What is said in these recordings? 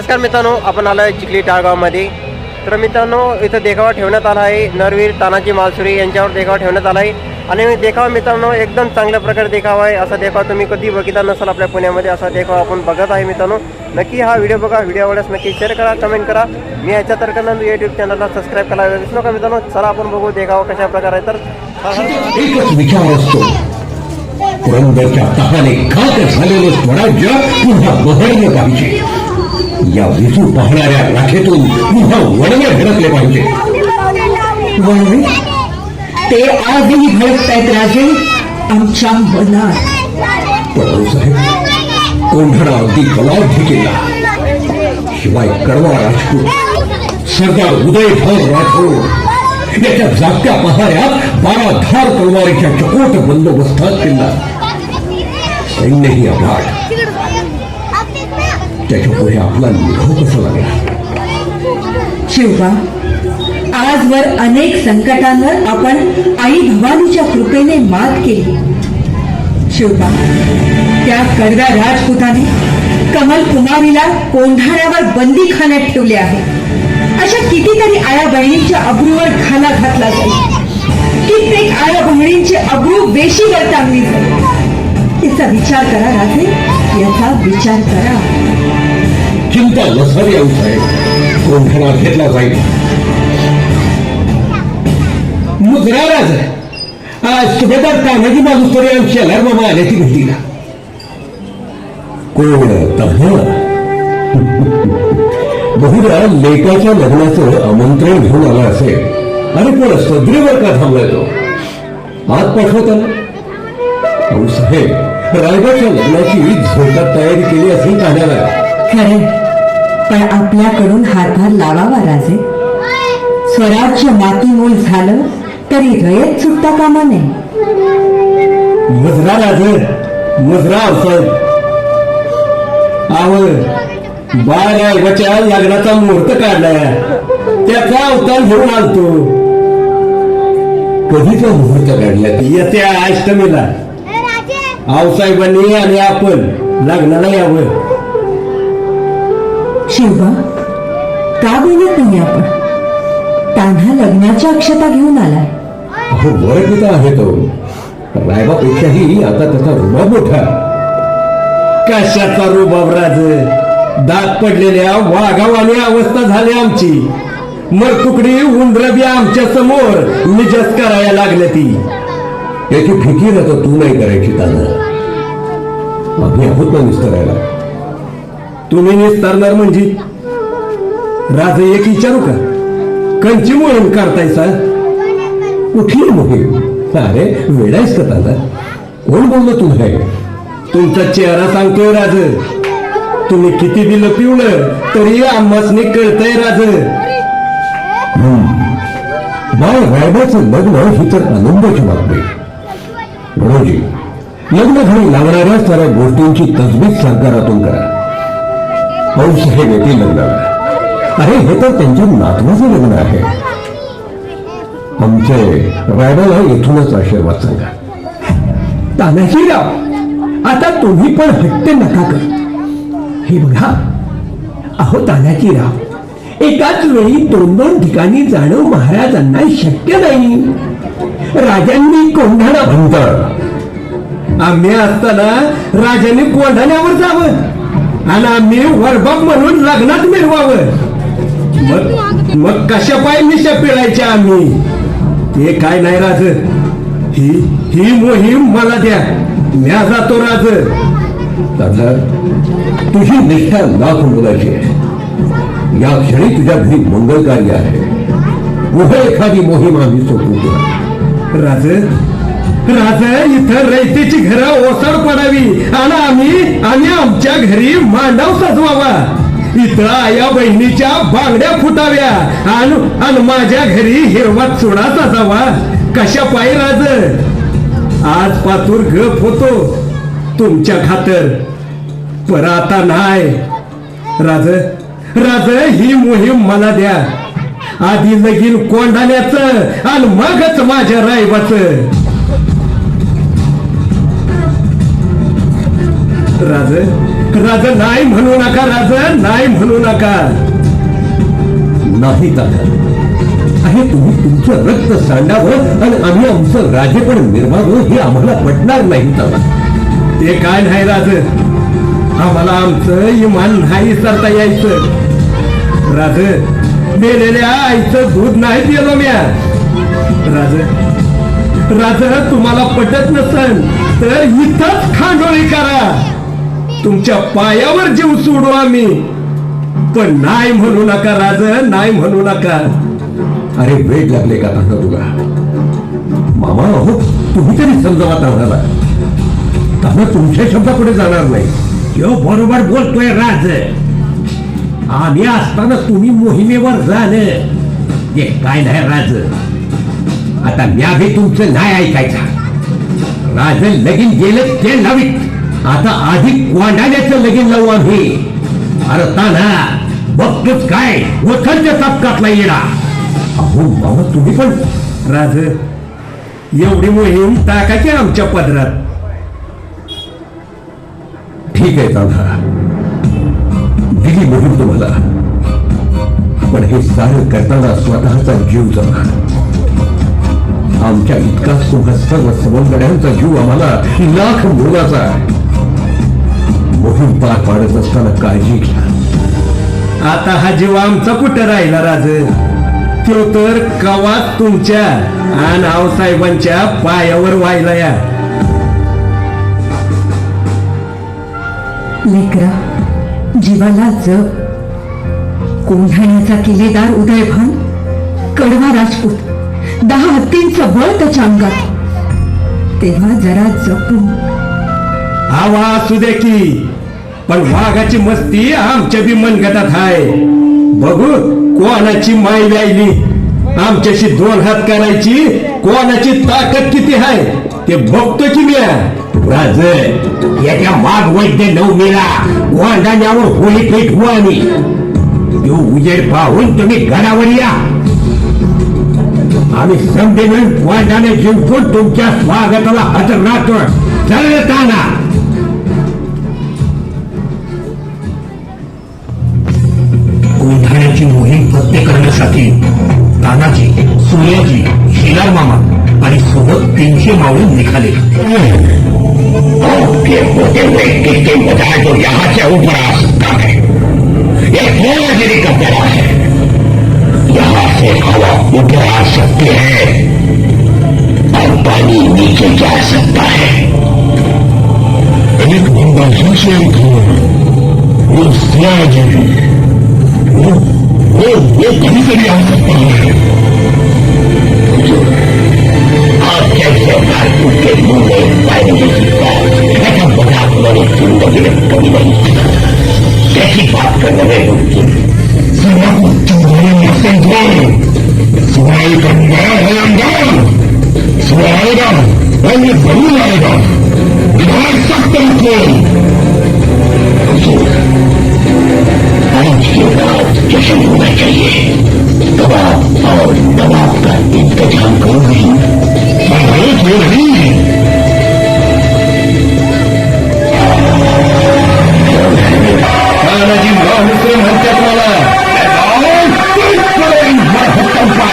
नमस्कार मित्रांनो आपण आलो आहे चिखली टाळगावमध्ये. तर मित्रांनो इथं देखावा ठेवण्यात आला आहे नरवीर तानाजी मालसुरी यांच्यावर देखावा ठेवण्यात आला आहे. आणि देखावा मित्रांनो एकदम चांगल्या प्रकारे देखावा आहे. असा देखावा तुम्ही कधी बघितला नसाल आपल्या पुण्यामध्ये असा देखावा आपण बघत आहे मित्रांनो. नक्की हा व्हिडिओ बघा व्हिडिओ आवडल्यास नक्की शेअर करा कमेंट करा. मी याच्या तर्कनंद यूट्यूब चॅनलला सबस्क्राईब करायला विसरू नका मित्रांनो. चला आपण बघू देखावा कशा प्रकारे आहे. तर एकच विचार असतो पुरंदरच्या तहाने खाक झालेलं स्वराज्य पुन्हा बहरलं पाहिजे. या विजू पाहणाऱ्या राखेतून पुन्हा वडवे धडकले पाहिजे. ते आजही भडकतायत आहेत राजे आमच्या मनात. साहेब कोंढणा अगदी कलावधी केला शिवाय कडवा राजपूत सरदार उदयभाऊ राठोड. याच्या जागत्या पहाऱ्यात बारा धार तलवारीच्या चकोट बंदोबस्तात केला. सैन्यही अभाट त्याच्या पुढे आपला निघाव कसा लागला शिवबा आजवर अनेक संकटांवर आपण आई भवानीच्या कृपेने मात केली. शिवबा त्या कडव्या राजपुताने कमल कुमारीला कोंढाण्यावर बंदी खाण्यात ठेवले आहे. अशा कितीतरी आया बहिणींच्या अब्रूवर खाला घातला जाईल. कित्येक आया बहिणींचे अब्रू वेशीवर टांगली जाईल. याचा विचार करा राजे. याचा विचार करा. चिंता नसावी साहेब कोंढणा घेतला जाईल. मुद्रा राज आज सुभेदार तानाजी मालुसरे आमच्या लर्मामा आल्याची भेटीला कोण तह बहुधा लेकाच्या लग्नाचं आमंत्रण घेऊन आला असेल. अरे पण सद्रीवर का थांबलाय तो? आत पाठवताना साहेब रायगडच्या लग्नाची झोकात तयारी केली असेल ठाण्याला खरे. पण आपल्याकडून हातभार लावावा राजे. स्वराज्य मातीमूल झालं तरी रयत सुटता कामा नये. मुजरा राज मुजरा साहेब आव बाळ रायगडच्या लग्नाचा मुहूर्त काढलाय. त्याचा अवतार घेऊन आलतो. कधीचा मुहूर्त काढला? येत्या अष्टमीला. आऊसाहेबांनी आणि आपण लग्नाला यावं. शिवबा का बोलत नाही आपण. तान्हा लग्नाच्या अक्षता घेऊन आलाय. अहो वर्ग आहे तो? रायबापेक्षाही आता त्याचा रुबाब मोठा कशाचा रुबाब राज? दात पडलेल्या वाघावानी अवस्था झाली आमची. मरतुकडी उंदरबी आमच्यासमोर निजस करायला लागल्या ती. याची फिकीर आता तू नाही करायची तांदळा आम्ही आहोत ना निस्तरायला तुम्ही निस्तारणार म्हणजे? राज एक विचारू का? कंची मोहीम काढतायसा? कुठली मोहीम अरे वेडायच का ताना कोण बोललो तुला तुमचा चेहरा सांगतोय राज. तुम्ही किती दिलं पिवलं तरी आम्हासने कळतंय राज. बाय रायबाचं लग्न ही तर आनंदाची बातमी. रोजी लग्न घरी लागणाऱ्या साऱ्या गोष्टींची तजवीज सरकारातून करा. पाऊस हे व्यक्ती लग्नाला. अरे हे तर त्यांच्या नातवाचं लग्न आहे. आमचे रायबाला येथूनच आशीर्वाद सांगा. तानाजीराव आता तुम्ही पण हट्ट नका कर. हे बघा अहो तानाजीराव एकाच वेळी दोन दोन ठिकाणी जाणं महाराजांना शक्य नाही. राजांनी कोंढाणा अंतर आम्ही असताना राजाने कोंढाण्यावर जावं आणि आम्ही वरबाब म्हणून लग्नात मिरवावं. मग मग कशा पाय निशा पिळायच्या आम्ही? ते काय नाही राज. ही ही मोहीम मला द्या. म्या जातो राज. तुझी निष्ठा लाख मुलाची आहे. या क्षणी तुझ्या घरी मंगल कार्य आहे. उभं एखादी मोहीम आम्ही सोपू राज राज इथं रयतेची घरं ओसड पडावी. आणि आम्ही आणि आमच्या घरी मांडव सजवावा. इथं आया बहिणीच्या बांगड्या फुटाव्या. आणि आणि माझ्या घरी हिरवा चुडा सजावा. कशा पायी राज? आज पातूर गप होतो तुमच्या खातर. पर आता नाही. राज राज ही मोहीम मला द्या. आधी लगीन कोंढाण्याचं आणि मगच माझ्या रायबाचं. राज राज नाही म्हणू नका राज नाही म्हणू नका. नाही दादा. आहे तुम्ही तुमचं रक्त सांडावं आणि आम्ही आमचं राजेपण निर्मावं हे आम्हाला पटणार नाही दादा. ते काय नाही राज. आम्हाला आमचं इमान नाही सरता यायचं. राज मेलेल्या आईचं दूध नाही पिलो म्या. राज राज तुम्हाला पटत नसल तर इथंच खांडोळी करा. तुमच्या पायावर जीव सोडू आम्ही. पण नाही म्हणू नका राज नाही म्हणू नका. अरे वेळ लागले का आता तुला? मामा हो तुम्ही तरी समजावा तांदळा तांदळ तुमच्या शब्दापुढे जाणार नाही. तो बरोबर बोलतोय राज. आम्ही असताना तुम्ही मोहिमेवर झालं ते काय नाही राज. आता म्या भी तुमचं नाही ऐकायचा. राज लगीन गेलं ते लावीत आता आधी कोंडाण्याचं लगीन लावू आम्ही. अरे ताना बघतोच काय. वखंच्या तापकातला येणार अहो मामा तुम्ही पण राज एवढी मोहीम टाकायची आमच्या पदरात. ठीक आहे दादा. दिली म्हणून तुम्हाला. पण हे सारं करताना स्वतःचा जीव जमा आमच्या इतका तुम्हा सर्व सवंगड्यांचा जीव आम्हाला लाख मोलाचा आहे. मोहीम पार पाडत असताना काळजी घ्या. आता हा जीव आमचा कुठं राहिला राज? तो तर कवात तुमच्या आणि आऊसाहेबांच्या पायावर व्हायला या. लेकरा जीवाला जग. कोंढाण्याचा किल्लेदार उदयभान कडवा राजपूत दहा हत्तींचं बळ त्याच्या अंगात. तेव्हा जरा जपून. हवा असू दे की पण वाघाची मस्ती आमच्या बी मनगटात आहे बघू कोणाची माय व्यायली. आमच्याशी दोन हात करायची कोणाची ताकद किती आहे ते बघतो की मी राज येत्या माग वैद्य नवमीला वांडाण्यावर होळी पेटवू आम्ही तो उजेड पाहून तुम्ही घरावर या आम्ही समजे मिळून जिंकून तुमच्या स्वागताला हजर राहतो चालताना मोहीम फत्ते करण्यासाठी तानाजी सूर्याजी शिलार मामा आणि सोबत तीनशे मावळे निघाले होते हुए किसके बजाय तो यहाँ से ऊपर आ सकता है यह धोलागिरी का बड़ा है यहाँ से हवा ऊपर आ सकती है और पानी नीचे जा सकता है एक बंदा यहाँ से वो वो वो वो कहीं से भी आ सकता है 자유스러운 한국의 문명의 빨간색과 해상 문학론이 중독이는 동맹이 깨끗 박근혜의 웃긴 성악 중국의 학생들 수아의 건강 해양강 수아의강 원래 범인아의강 이동을 싹 떠놓고 그 나는 지겨워 여성분의 자리에 너와 어린 너와 아빠 인터장 공부인 और दबाव का इंतजाम करूंगी अरे क्यों नहीं तानाजी माहुसरे म्हणतात मला यहाँ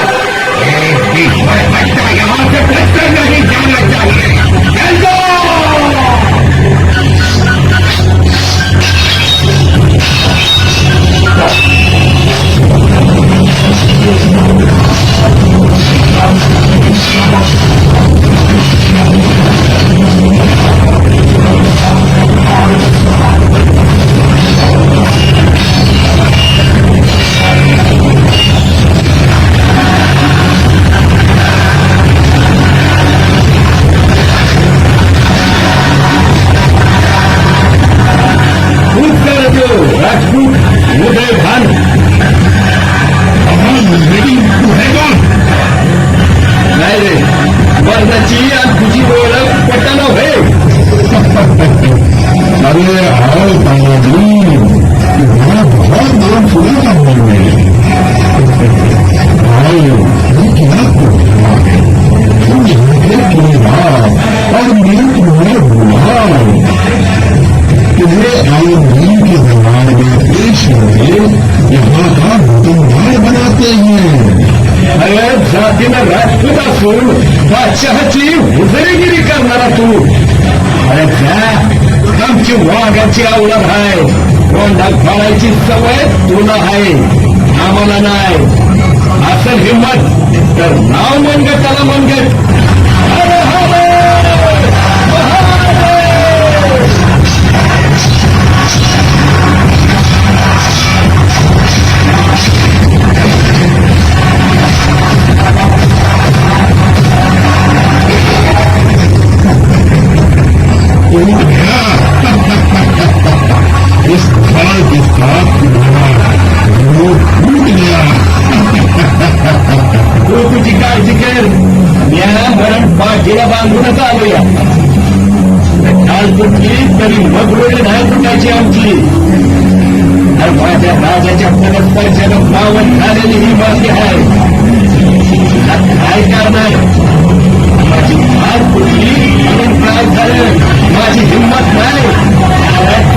आमची वाघाची आवडत आहे. कोंडा फाळायची सवय तुला आहे. आम्हाला नाही. असं हिंमत. तर नाव मनगट त्याला मनगट हर हर इस काळजी कर म्या मरण पाठीला बांधूनच आलोया काल तुटली तरी मग रोड नाही तुटायची आमची तर माझ्या राजाच्या परस्परच्यानं पावन झालेली ही माती आहे काय माझी हात तुटली म्हणून काय झालं माझी हिंमत नाही.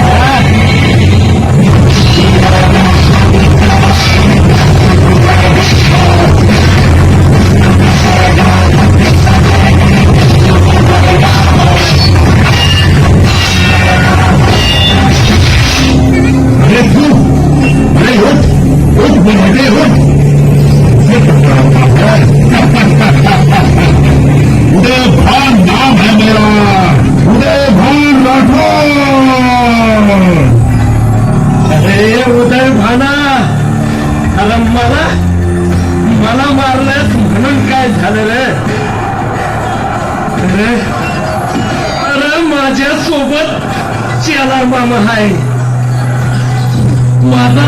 माझा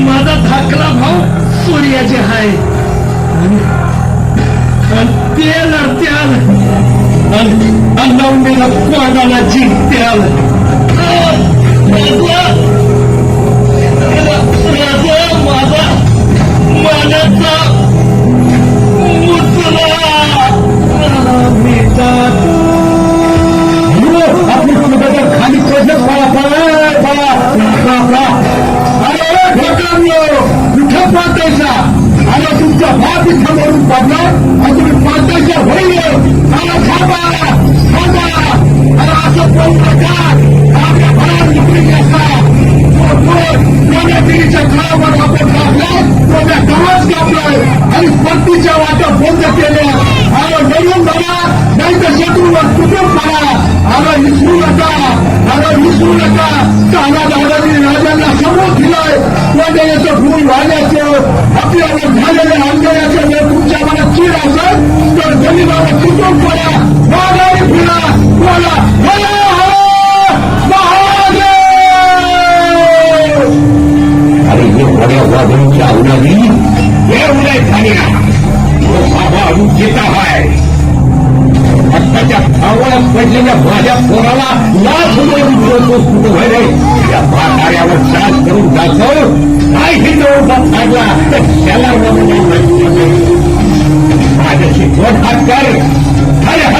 माझा धाकला भाऊ सूर्याचे आहे आणि आणि ते लढत्याल आणि नवमीला कोणाला जिंकत्याल माझा माझा आणि अरे तुमचा भात इथं मरून पडला. आणि तुम्ही पाहतायचा होईल मला थांबा. थांबा. अरे असं कोण प्रकार आपल्या भरात निघून गेला पिढीच्या काळावर आपण कापला तो त्या गावात कापलाय आणि पत्तीच्या वाट्या बंद केल्या. आणि नवीन बघा. नाही तर शत्रूवर कुटुंब पडा. आला विसरू नका. आला विसरू नका. तर आला दादाजी राजांना समोर दिलाय. पण याचं भूल वाढल्याचे अरे ये बड्या वाघांची हे उदय तो बाबा अनुचिता आहे. आत्ताच्या भावाला पडलेल्या माझ्या पोराला लाच व्हायला या म्हाताऱ्यावर करून काय हिंदू काढला तर त्याला माझ्याशी दोन हात कर. हर हर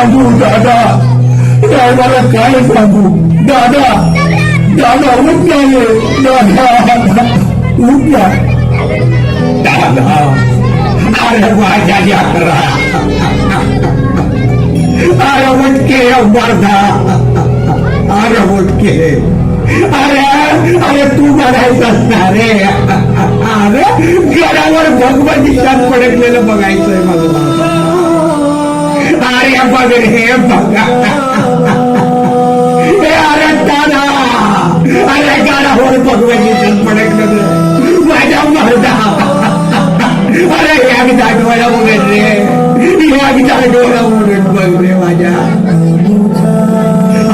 सांगू दादा. काय मला काय सांगू? दादा दादा उद्या रे. दादा उद्या दादा अरे माझ्या यात्रा. अरे उठके वर्धा. अरे उठके. अरे अरे तू बघायचं ना रे. अरे घरावर भगवती पडकलेलं बघायचंय मला. बघ हे बघा अरे दादा अरे गाडा होड भगवान पडकलं माझ्या मर्दा अरे ह्या मी दाखवायला बघत रे ह्या मी दाखवायला म्हणून बघ रे माझ्या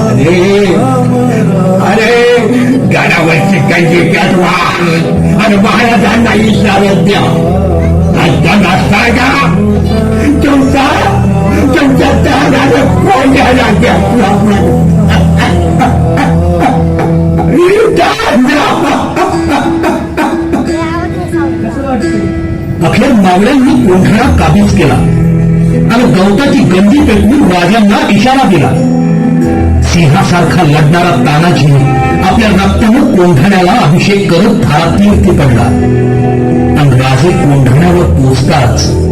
अरे अरे गाडावरची काही पेटवा आणि महाराजांना इशारा द्या. अखेर मावळ्यांनी कोंढाणा काबीज केला आणि गवताची गंदी पेटवून राजांना इशारा दिला. सिंहासारखा लढणारा तानाजी आपल्या रक्तानं कोंढाण्याला अभिषेक करत धारातीर्थी पडला. आणि राजे कोंढाण्यावर पोचताच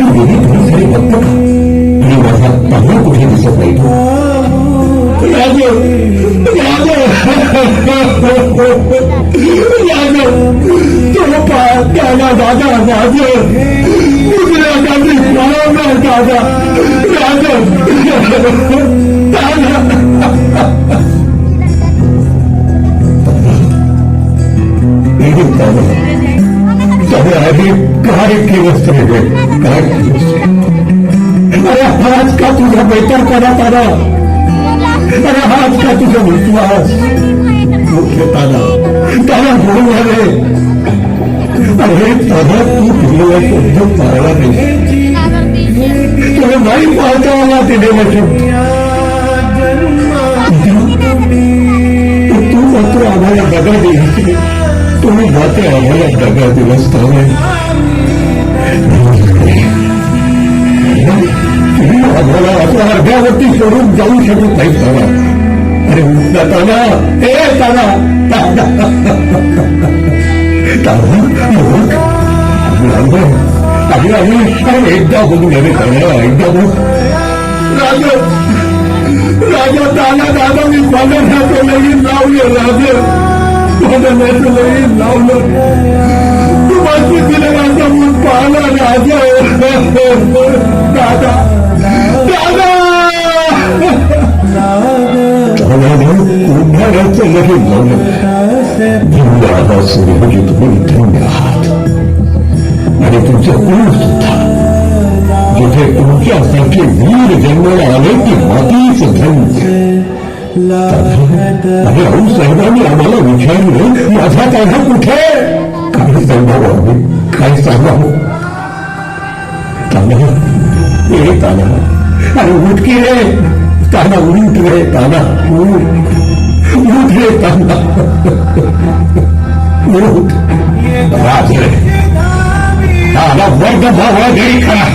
या मंदिर गेली थोडी सारी बघतो का आणि माझा तांबा कुठे दिसत नाही तो राजू राजू राजू तो पा दादा दादा राजू दुसऱ्या गावी पळवणार दादा राजू दादा सगळे आधी काय केलंच रे अरे हाच का तुझा बैठक करत आला? अरे हाच का तुझा विश्वास मुख्य ताना त्याला म्हणून आले. अरे ताना तू दिलेला शब्द पाळला नाही. तुला नाही पाहता आला ते शब्द. तू मात्र आम्हाला दगा दिली तुम्ही मात्र आम्हाला दगा दिलास त्यामुळे तुम्ही आम्हाला आता अर्ध्यावरती सोडून जाऊ शकत नाही ताना अरे उठला ताना हे ताना ताना ताना आम्ही आम्ही अरे एकदा बघून अरे ताना एकदा बघ राजा राजा ताना दादा मी बघण्याचं लगीन लावलं राजा बघण्याचं लगीन लावलं तू माझी तिने माझा मूल पाहला राजा दादा दादा उन्हाळ्याचं लगीन लावलं दादा सूर्यजी तुम्ही धन्य आहात आणि तुमचं कुळ सुद्धा जिथे तुमच्यासारखे वीर जन्माला आले की मातीच धन्य आणि राहून साहेबांनी आम्हाला विचारलं माझा काढा कुठे काही सांगावं आम्ही काय सांगावं ताना ए ताना अरे उठ की रे ताना उठ रे ताना उठ उठ रे ताना उठ राज वर्ग भावा घरी खरा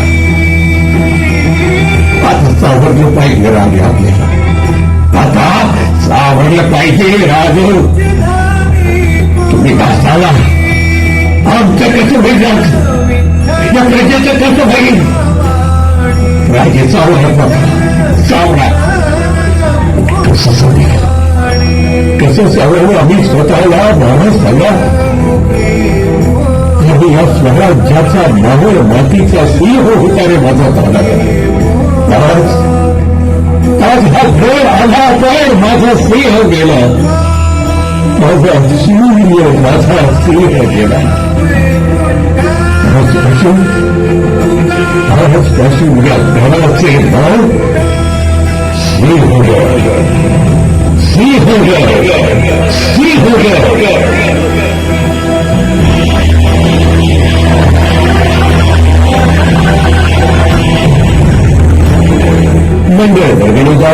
आता सावरलं पाहिजे राजे आपल्याला आता सावरलं पाहिजे राजू तुम्ही घासाला आमचं कसं होईल या प्रजेचं कसं होईल राजे चावला. बघा चावला कसं चालेल कसं चावलं आम्ही स्वतःला माणूस झाला आणि या स्वराज्याचा मावळ मातीचा सिंह होता रे माझा झाला आज आज हा खेळ आला तर माझा सिंह गेला माझा सूर्य माझा सिंह गेला आजपासून आजपासून या घराचे नाव सिंह सिंह सिंह मंडळ वर्गणीचा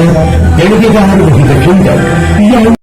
गणितीचा हात दक्षिण